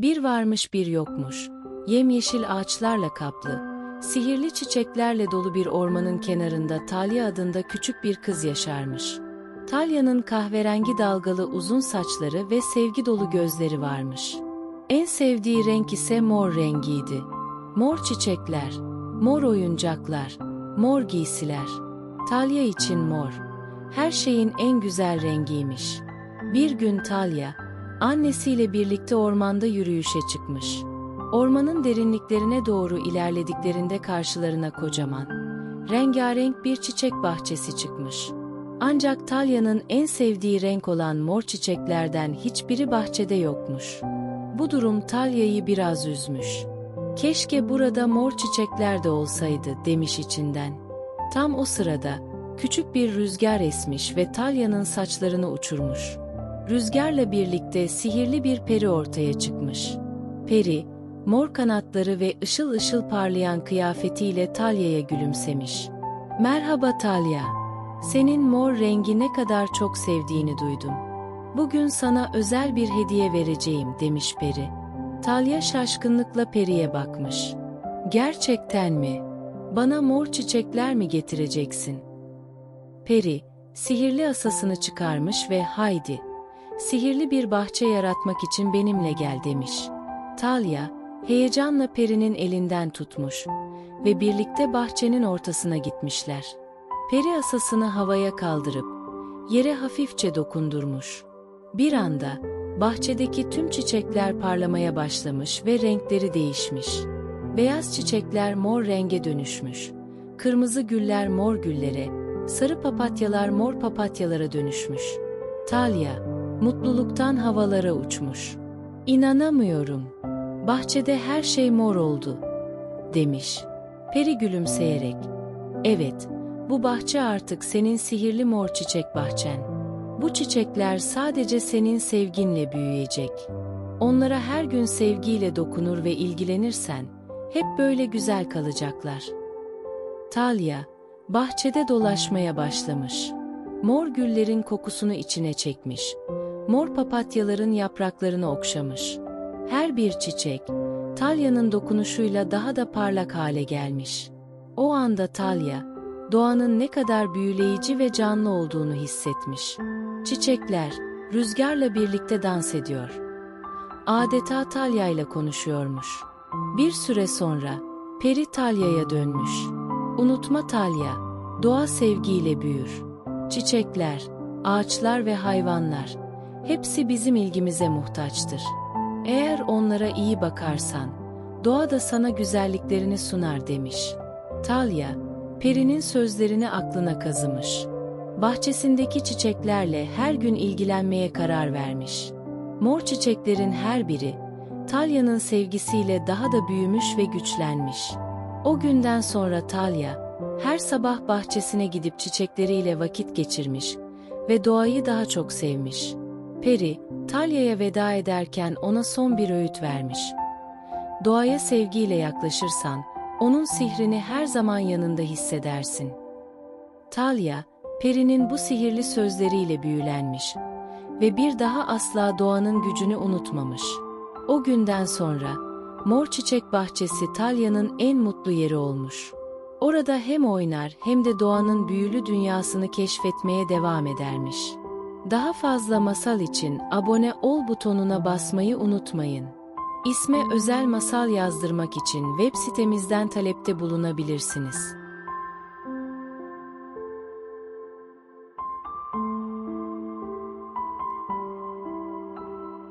Bir varmış bir yokmuş. Yemyeşil ağaçlarla kaplı, sihirli çiçeklerle dolu bir ormanın kenarında Talya adında küçük bir kız yaşarmış. Talya'nın kahverengi dalgalı uzun saçları ve sevgi dolu gözleri varmış. En sevdiği renk ise mor rengiydi. Mor çiçekler, mor oyuncaklar, mor giysiler. Talya için mor, her şeyin en güzel rengiymiş. Bir gün Talya, annesiyle birlikte ormanda yürüyüşe çıkmış. Ormanın derinliklerine doğru ilerlediklerinde karşılarına kocaman, rengarenk bir çiçek bahçesi çıkmış. Ancak Talya'nın en sevdiği renk olan mor çiçeklerden hiçbiri bahçede yokmuş. Bu durum Talya'yı biraz üzmüş. Keşke burada mor çiçekler de olsaydı demiş içinden. Tam o sırada küçük bir rüzgar esmiş ve Talya'nın saçlarını uçurmuş. Rüzgarla birlikte sihirli bir peri ortaya çıkmış. Peri, mor kanatları ve ışıl ışıl parlayan kıyafetiyle Talya'ya gülümsemiş. Merhaba Talya. Senin mor rengi ne kadar çok sevdiğini duydum. Bugün sana özel bir hediye vereceğim demiş peri. Talya şaşkınlıkla periye bakmış. Gerçekten mi? Bana mor çiçekler mi getireceksin? Peri, sihirli asasını çıkarmış ve haydi, sihirli bir bahçe yaratmak için benimle gel demiş. Talya, heyecanla perinin elinden tutmuş ve birlikte bahçenin ortasına gitmişler. Peri asasını havaya kaldırıp, yere hafifçe dokundurmuş. Bir anda, bahçedeki tüm çiçekler parlamaya başlamış ve renkleri değişmiş. Beyaz çiçekler mor renge dönüşmüş. Kırmızı güller mor güllere, sarı papatyalar mor papatyalara dönüşmüş. Talya, mutluluktan havalara uçmuş. İnanamıyorum. Bahçede her şey mor oldu, demiş. Peri gülümseyerek. Evet, bu bahçe artık senin sihirli mor çiçek bahçen. Bu çiçekler sadece senin sevginle büyüyecek. Onlara her gün sevgiyle dokunur ve ilgilenirsen, hep böyle güzel kalacaklar. Talya, bahçede dolaşmaya başlamış. Mor güllerin kokusunu içine çekmiş. Mor papatyaların yapraklarını okşamış. Her bir çiçek, Talya'nın dokunuşuyla daha da parlak hale gelmiş. O anda Talya, doğanın ne kadar büyüleyici ve canlı olduğunu hissetmiş. Çiçekler, rüzgarla birlikte dans ediyor. Adeta Talya ile konuşuyormuş. Bir süre sonra, Peri Talya'ya dönmüş. Unutma Talya, doğa sevgiyle büyür. Çiçekler, ağaçlar ve hayvanlar, hepsi bizim ilgimize muhtaçtır. Eğer onlara iyi bakarsan, doğa da sana güzelliklerini sunar demiş. Talya, Peri'nin sözlerini aklına kazımış. Bahçesindeki çiçeklerle her gün ilgilenmeye karar vermiş. Mor çiçeklerin her biri, Talya'nın sevgisiyle daha da büyümüş ve güçlenmiş. O günden sonra Talya, her sabah bahçesine gidip çiçekleriyle vakit geçirmiş ve doğayı daha çok sevmiş. Peri, Talya'ya veda ederken ona son bir öğüt vermiş. Doğaya sevgiyle yaklaşırsan, onun sihrini her zaman yanında hissedersin. Talya, Peri'nin bu sihirli sözleriyle büyülenmiş ve bir daha asla doğanın gücünü unutmamış. O günden sonra, Mor Çiçek Bahçesi Talya'nın en mutlu yeri olmuş. Orada hem oynar hem de doğanın büyülü dünyasını keşfetmeye devam edermiş. Daha fazla masal için abone ol butonuna basmayı unutmayın. İsme özel masal yazdırmak için web sitemizden talepte bulunabilirsiniz.